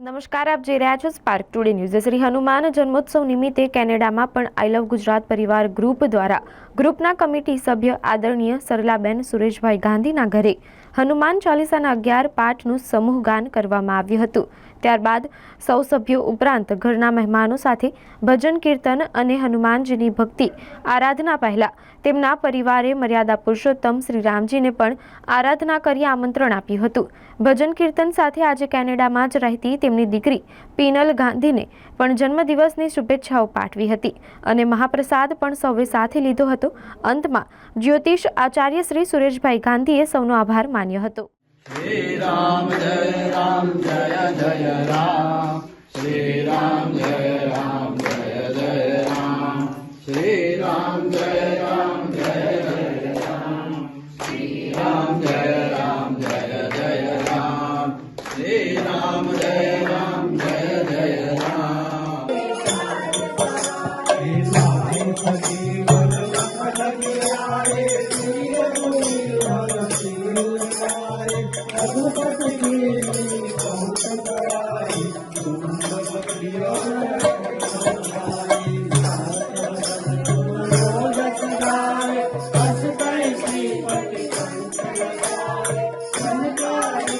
નમસ્કાર, આપ જોઈ રહ્યા છો spark today news Shri Hanuman. જન્મોત્સવ નિમિત્તે કેનેડામાં પણ આઈ લવ ગુજરાત પરિવાર ગ્રુપ દ્વારા ગ્રુપના કમિટી સભ્ય આદરણીય સરલાબેન સુરેશભાઈ ગાંધીના ઘરે હનુમાન ચાલીસાના અગિયાર પાઠનું સમૂહ ગાન કરવામાં આવ્યું હતું. ત્યારબાદ સૌ સભ્યો ઉપરાંત ઘરના મહેમાનો સાથે ભજન, કીર્તન અને હનુમાનજીની ભક્તિ આરાધના પહેલા તેમના પરિવારે મર્યાદા પુરુષોત્તમ શ્રી રામજીને પણ આરાધના કરી આમંત્રણ આપ્યું હતું. ભજન, કીર્તન સાથે આજે કેનેડામાં જ રહેતી તેમની દીકરી પીનલ ગાંધીને પણ જન્મદિવસની શુભેચ્છાઓ પાઠવી હતી અને મહાપ્રસાદ પણ સૌએ સાથે લીધો હતો. અંતમાં જ્યોતિષ આચાર્ય શ્રી સુરેશભાઈ ગાંધીએ સૌનો આભાર માન્યો. હતો. શ્રી રામ જય રામ જય જય રામ.